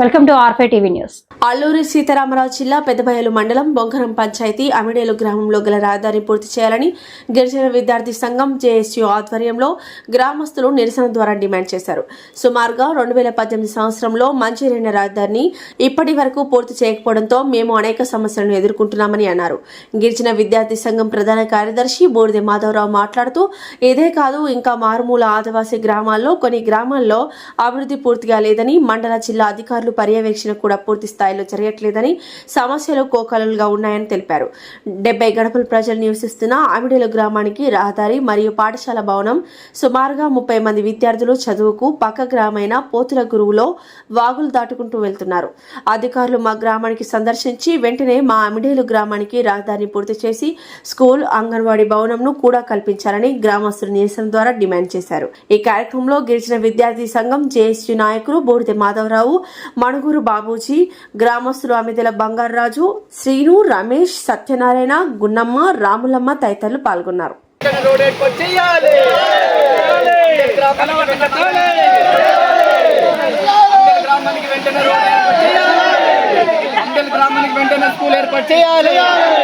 Welcome to ఆర్ఫే TV news. Alluri Sitaramaraju జిల్లా పెద్దబయలు మండలం బొంగరం పంచాయతీ అమిడేలు గ్రామంలో గల రహదారి పూర్తి చేయాలని గిరిజన విద్యార్థి సంఘం జేఎస్యు ఆధ్వర్యంలో గ్రామస్తులు నిరసన ద్వారా డిమాండ్ చేశారు. సుమారుగా రెండు వేల పద్దెనిమిది సంవత్సరంలో మంచిరైన రహదారిని ఇప్పటి వరకు పూర్తి చేయకపోవడంతో మేము అనేక సమస్యలను ఎదుర్కొంటున్నామని అన్నారు. గిరిజన విద్యార్థి సంఘం ప్రధాన కార్యదర్శి బూడిదె మాధవరావు మాట్లాడుతూ ఇదే కాదు ఇంకా మారుమూల ఆదివాసీ గ్రామాల్లో కొన్ని గ్రామాల్లో అభివృద్ధి పూర్తిగా లేదని మండల జిల్లా అధికారులు పర్యవేక్షణ కూడా పూర్తి స్థాయిలో జరగట్లేదని సమస్యలు కోకలుగా ఉన్నాయని తెలిపారు. డెబ్బై గడపల ప్రజలు నివసిస్తున్న ఆమిడేలు గ్రామానికి రహదారి మరియు పాఠశాల భవనం సుమారుగా ముప్పై మంది విద్యార్థులు చదువుకు పక్క గ్రామైన పోతుల గురువులో వాగులు దాటుకుంటూ వెళ్తున్నారు. అధికారులు మా గ్రామానికి సందర్శించి వెంటనే మా అమిడేలు గ్రామానికి రహదారిని పూర్తి చేసి స్కూల్ అంగన్వాడీ భవనంను కూడా కల్పించాలని గ్రామస్తులు నిరసన ద్వారా డిమాండ్ చేశారు. ఈ కార్యక్రమంలో గిరిజన విద్యార్థి సంఘం జేఎస్యు నాయకులు బూడిద మాధవరావు మణుగూరు బాబూజీ గ్రామస్తులు అమిదెల బంగారరాజు శ్రీను రమేష్ సత్యనారాయణ గున్నమ్మ రాములమ్మ తదితరులు పాల్గొన్నారు.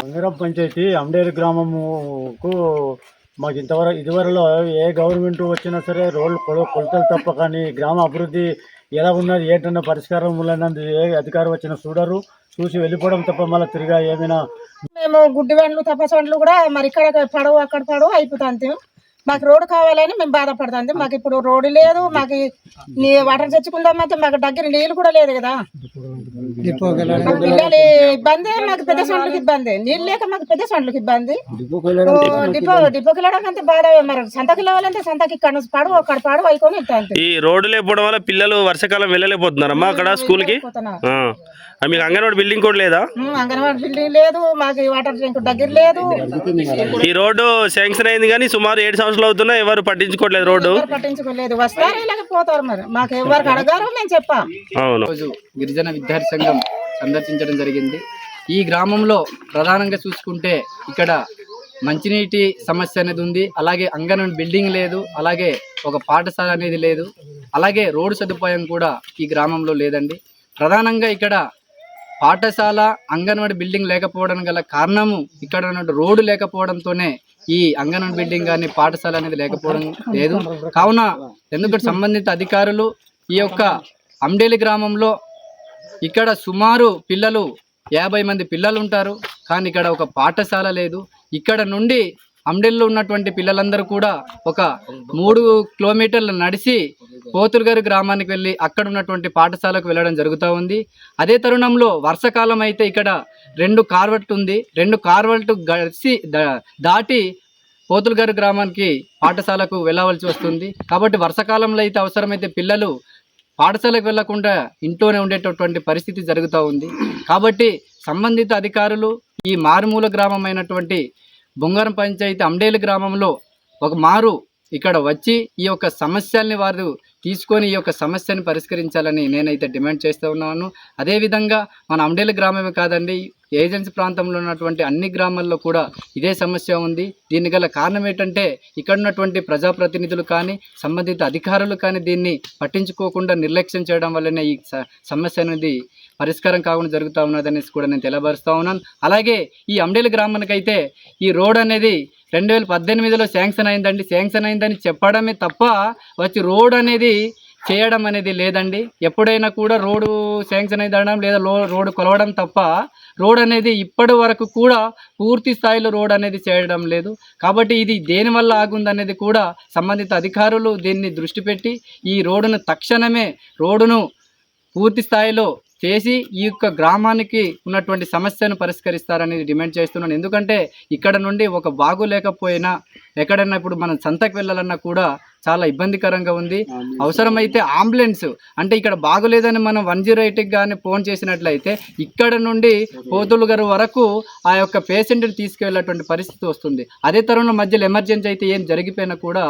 అంగరం పంచాయతీ అమడేరు గ్రామముకు మాకు ఇంతవరకు ఇదివరలో ఏ గవర్నమెంట్ వచ్చినా సరే రోడ్లు కొల కొలతలు తప్ప కానీ గ్రామ అభివృద్ధి ఎలా ఉన్నది ఏంటన్న పరిష్కారం ఉన్నది ఏ అధికారం వచ్చినా చూడరు. చూసి వెళ్ళిపోవడం తప్ప మళ్ళీ తిరిగా ఏమైనా మేము గుడ్డి బండ్లు తపస్సు బండ్లు కూడా మరి ఇక్కడ పడవు అక్కడ పడవు అయిపోతుంది. మాకు రోడ్డు కావాలని మేము బాధపడుతుంది మాకు ఇప్పుడు రోడ్డు లేదు మాకు నీ వాటర్ తెచ్చుకుందామంటే మాకు దగ్గర నీళ్ళు కూడా లేదు కదా. పిల్లలు ఇబ్బంది మాకు పెద్ద సొంట్లకి ఇబ్బంది. నీళ్ళు లేక మాకు పెద్ద సొంట్లకి ఇబ్బంది. డిపో డిపోకి వెళ్ళడానికి అంతే బాధ మరి. సంతకి వెళ్ళాలంటే సంతకి ఇక్కడ పడవు అక్కడ పడవు అయిపోయి ఈ రోడ్డు లేకపోవడం వల్ల పిల్లలు వర్షాకాలం వెళ్ళలేకపోతున్నారమ్మా అక్కడ స్కూల్కి మీకు అంగన్వాడి బిల్డింగ్ కూడా లేదా? అంగన్వాడీ బిల్డింగ్ లేదు మాకు వాటర్ ట్యాంక్ దగ్గర లేదు. ఈ రోడ్డు శాంక్షన్ అయింది కానీ సుమారు ఏడు సంవత్సరాలు అవుతున్నా ఎవరు పట్టించుకోవట్లేదు రోడ్డు. ఎవరు పట్టించుకోలేదు. వస్తారు ఇలాగ పోతారు మరి. మాకు ఎవరికి అడగారు మేము చెప్పాం. అవును. రోజు గిరిజన విద్యార్థి సంఘం సందర్శించడం జరిగింది. ఈ గ్రామంలో ప్రధానంగా చూసుకుంటే ఇక్కడ మంచినీటి సమస్య అనేది ఉంది. అలాగే అంగన్వాడీ బిల్డింగ్ లేదు. అలాగే ఒక పాఠశాల అనేది లేదు. అలాగే రోడ్డు సదుపాయం కూడా ఈ గ్రామంలో లేదండి. ప్రధానంగా ఇక్కడ పాఠశాల అంగన్వాడీ బిల్డింగ్ లేకపోవడం గల కారణము ఇక్కడ రోడ్డు లేకపోవడంతోనే ఈ అంగన్వాడీ బిల్డింగ్ కానీ పాఠశాల అనేది లేకపోవడం లేదు. కావున ఎందుకంటే సంబంధిత అధికారులు ఈ యొక్క అమ్డేలి గ్రామంలో ఇక్కడ సుమారు పిల్లలు యాభై మంది పిల్లలు ఉంటారు. కానీ ఇక్కడ ఒక పాఠశాల లేదు. ఇక్కడ నుండి అమ్డెల్లో ఉన్నటువంటి పిల్లలందరూ కూడా ఒక మూడు కిలోమీటర్లు నడిచి పోతురుగారి గ్రామానికి వెళ్ళి అక్కడ ఉన్నటువంటి పాఠశాలకు వెళ్ళడం జరుగుతూ ఉంది. అదే తరుణంలో వర్షాకాలం అయితే ఇక్కడ రెండు కార్వెట్ ఉంది. రెండు కార్వెట్ గడిసి దాటి పోతులగారు గ్రామానికి పాఠశాలకు వెళ్ళవలసి వస్తుంది. కాబట్టి వర్షాకాలంలో అయితే అవసరమైతే పిల్లలు పాఠశాలకు వెళ్ళకుండా ఇంట్లోనే ఉండేటటువంటి పరిస్థితి జరుగుతూ ఉంది. కాబట్టి సంబంధిత అధికారులు ఈ మారుమూల గ్రామం అయినటువంటి బొంగారం పంచాయతీ అమ్డేలు గ్రామంలో ఒక మారు ఇక్కడ వచ్చి ఈ యొక్క సమస్యల్ని వారు తీసుకొని ఈ యొక్క సమస్యని పరిష్కరించాలని నేనైతే డిమాండ్ చేస్తూ ఉన్నాను. అదేవిధంగా మన అమ్డేలు గ్రామమే కాదండి ఏజెన్సీ ప్రాంతంలో ఉన్నటువంటి అన్ని గ్రామాల్లో కూడా ఇదే సమస్య ఉంది. దీని గల కారణం ఏంటంటే ఇక్కడ ఉన్నటువంటి ప్రజాప్రతినిధులు కానీ సంబంధిత అధికారులు కానీ దీన్ని పట్టించుకోకుండా నిర్లక్ష్యం చేయడం వల్లనే ఈ స- సమస్య అనేది పరిష్కారం కాకుండా జరుగుతూ ఉన్నదనేసి కూడా నేను తెలియపరుస్తూ ఉన్నాను. అలాగే ఈ అమ్డేలు గ్రామానికైతే ఈ రోడ్ అనేది రెండు వేల పద్దెనిమిదిలో శాంక్షన్ అయిందండి. శాంక్షన్ అయిందని చెప్పడమే తప్ప వచ్చి రోడ్ అనేది చేయడం అనేది లేదండి. ఎప్పుడైనా కూడా రోడ్డు శాంక్షన్ అయ్యడం లేదా లో రోడ్డు కొలవడం తప్ప రోడ్ అనేది ఇప్పటి వరకు కూడా పూర్తి స్థాయిలో రోడ్ అనేది చేయడం లేదు. కాబట్టి ఇది దేనివల్ల ఆగుందనేది కూడా సంబంధిత అధికారులు దీన్ని దృష్టి పెట్టి ఈ రోడ్డును తక్షణమే రోడ్డును పూర్తి స్థాయిలో చేసి ఈ యొక్క గ్రామానికి ఉన్నటువంటి సమస్యను పరిష్కరిస్తారని డిమాండ్ చేస్తున్నాను. ఎందుకంటే ఇక్కడ నుండి ఒక బాగు లేకపోయినా ఎక్కడన్నా ఇప్పుడు మనం సంతకు వెళ్ళాలన్నా కూడా చాలా ఇబ్బందికరంగా ఉంది. అవసరమైతే అంబులెన్స్. అంటే ఇక్కడ బాగులేదని మనం వన్ జీరో ఎయిట్కి కానీ ఫోన్ చేసినట్లయితే ఇక్కడ నుండి పోతులు గారు వరకు ఆ యొక్క పేషెంట్ని తీసుకువెళ్ళేటువంటి పరిస్థితి వస్తుంది. అదే తరుణం మధ్యలో ఎమర్జెన్సీ అయితే ఏం జరిగిపోయినా కూడా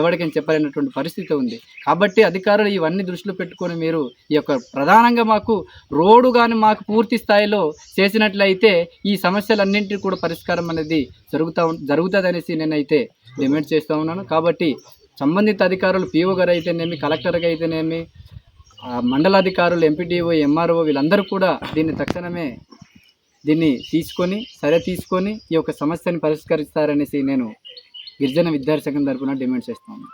ఎవరికైనా చెప్పలేనటువంటి పరిస్థితి ఉంది. కాబట్టి అధికారులు ఇవన్నీ దృష్టిలో పెట్టుకొని మీరు ఈ యొక్క ప్రధానంగా మాకు రోడ్డు కానీ మాకు పూర్తి స్థాయిలో చేసినట్లయితే ఈ సమస్యలన్నింటికి కూడా పరిష్కారం అనేది జరుగుతూ జరుగుతుంది అనేసి నేనైతే డిమాండ్ చేస్తూ ఉన్నాను. కాబట్టి సంబంధిత అధికారులు పిఓ గారు అయితేనేమి కలెక్టర్గా అయితేనేమి మండలాధికారులు ఎంపీడీఓ ఎంఆర్ఓ వీళ్ళందరూ కూడా దీన్ని తక్షణమే దీన్ని తీసుకొని సరే తీసుకొని ఈ యొక్క సమస్యని పరిష్కరిస్తారనేసి నేను గిరిజన విద్యార్థి సంఘం తరపున డిమాండ్ చేస్తాను